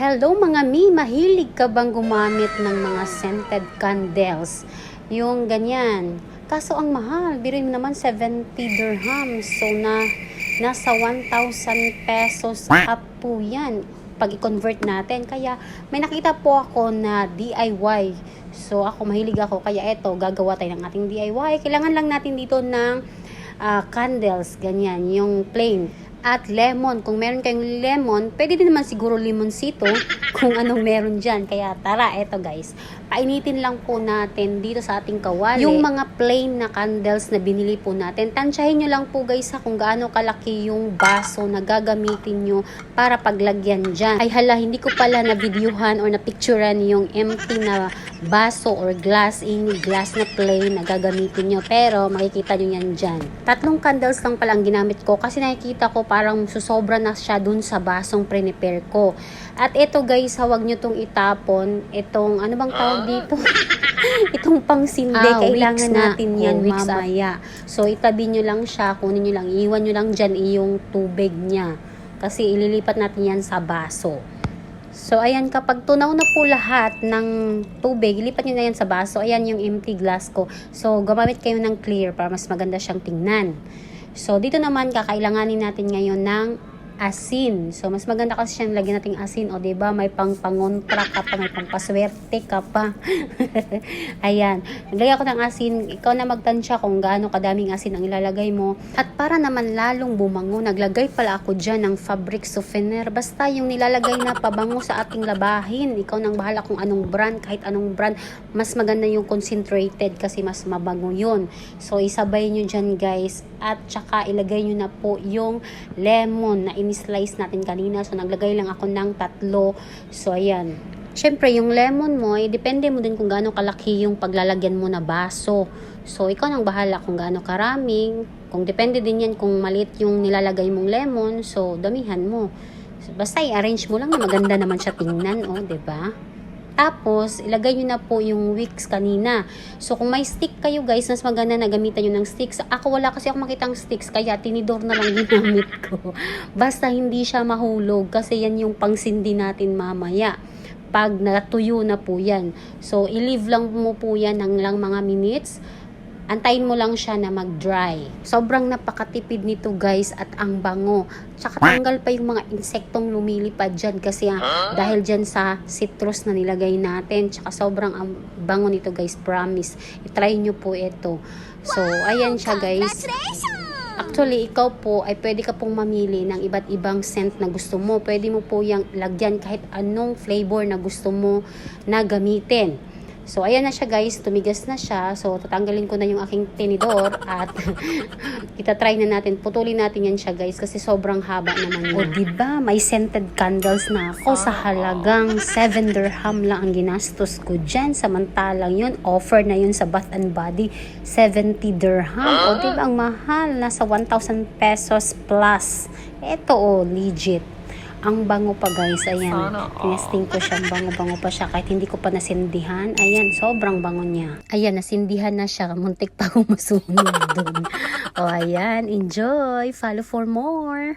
Hello mga mi, mahilig ka bang gumamit ng mga scented candles? Yung ganyan. Kaso ang mahal, biruin naman 70 dirhams. So na nasa 1,000 pesos up po yan pag i-convert natin. Kaya may nakita po ako na DIY. So ako mahilig ako kaya eto gagawa tayo ng ating DIY. Kailangan lang natin dito ng ah, candles, ganyan, yung plain. At lemon, kung meron kayong lemon, pwede din naman siguro limonsito kung anong meron dyan. Kaya tara, eto guys, painitin lang po natin dito sa ating kawali. Yung mga plain na candles na binili po natin, tansyahin nyo lang po guys ha kung gaano kalaki yung baso na gagamitin nyo para paglagyan dyan. Ay hala, hindi ko pala na videohan or na picturean yung empty na baso or glass, any glass na plain na gagamitin nyo. Pero makikita nyo yan dyan. Tatlong candles lang pala ang ginamit ko kasi nakikita ko parang susobra na siya dun sa basong prepare ko. At ito guys, hawag nyo tong itapon. Itong, ano bang tawag dito? itong pangsindi, Ah, kailangan na. natin yan Oh, mamaya. So, itabi nyo lang siya, kunin nyo lang, iwan nyo lang dyan yung tubig niya. Kasi ililipat natin yan sa baso. So, ayan, kapag tunaw na po lahat ng tubig, ilipat nyo na yan sa baso. Ayan yung empty glass ko. So, gumamit kayo ng clear para mas maganda siyang tingnan. So, dito naman, kakailanganin natin ngayon ng asin. So, mas maganda kasi siyang lagyan nating asin. O, ba May pang pangontra ka pa, may pang paswerte ka pa. Ayan. Naglagay ako ng asin. Ikaw na magtansya kung gaano kadaming asin ang ilalagay mo. At para naman lalong bumango, naglagay pala ako dyan ng fabric softener. Basta yung nilalagay na pabango sa ating labahin. Ikaw nang bahala kung anong brand. Kahit anong brand, mas maganda yung concentrated kasi mas mabango yun. So, isabay nyo dyan guys. At tsaka ilagay nyo na po yung lemon na in-slice natin kanina. So, naglagay lang ako ng tatlo. So, ayan. Siyempre, yung lemon mo, eh, depende mo din kung gaano kalaki yung paglalagyan mo na baso. So, ikaw nang bahala kung gaano karaming. Kung depende din yan kung malit yung nilalagay mong lemon, so damihan mo. Basta i-arrange mo lang na maganda naman siya tingnan, oh, 'di ba? Tapos, ilagay nyo na po yung wicks kanina. So, kung may stick kayo guys, mas maganda na gamitan nyo ng sticks. Ako wala kasi ako makitang sticks, kaya tinidor na lang ginamit ko. Basta hindi siya mahulog kasi yan yung pangsindi natin mamaya pag natuyo na po yan. So, i-leave lang mo po yan ng lang mga minutes. Antayin mo lang siya na mag-dry. Sobrang napakatipid nito guys at ang bango. Tsaka tanggal pa yung mga insektong lumilipad dyan kasi ah, dahil dyan sa citrus na nilagay natin. Tsaka sobrang ang bango nito guys, promise. I-try nyo po ito. So, ayan siya guys. Actually, ikaw po ay pwede ka pong mamili ng iba't ibang scent na gusto mo. Pwede mo po yung lagyan kahit anong flavor na gusto mo na gamitin. So, ayan na siya guys. Tumigas na siya. So, tatanggalin ko na yung aking tinidor at itatry na natin. Putulin natin yan siya guys kasi sobrang haba naman O, diba? May scented candles na ako sa halagang 7 dirham lang ang ginastos ko dyan. Samantalang yun, offer na yun sa Bath and Body, 70 dirham. O, diba? Ang mahal. Nasa 1,000 pesos plus. Ito, oh, legit. Ang bango pa guys, ayan. Tinesting ko siya, bango-bango pa siya kahit hindi ko pa nasindihan. Ayan, sobrang bango niya. Ayan, nasindihan na siya. Muntik pa akong masunog doon. O, ayan, enjoy. Follow for more.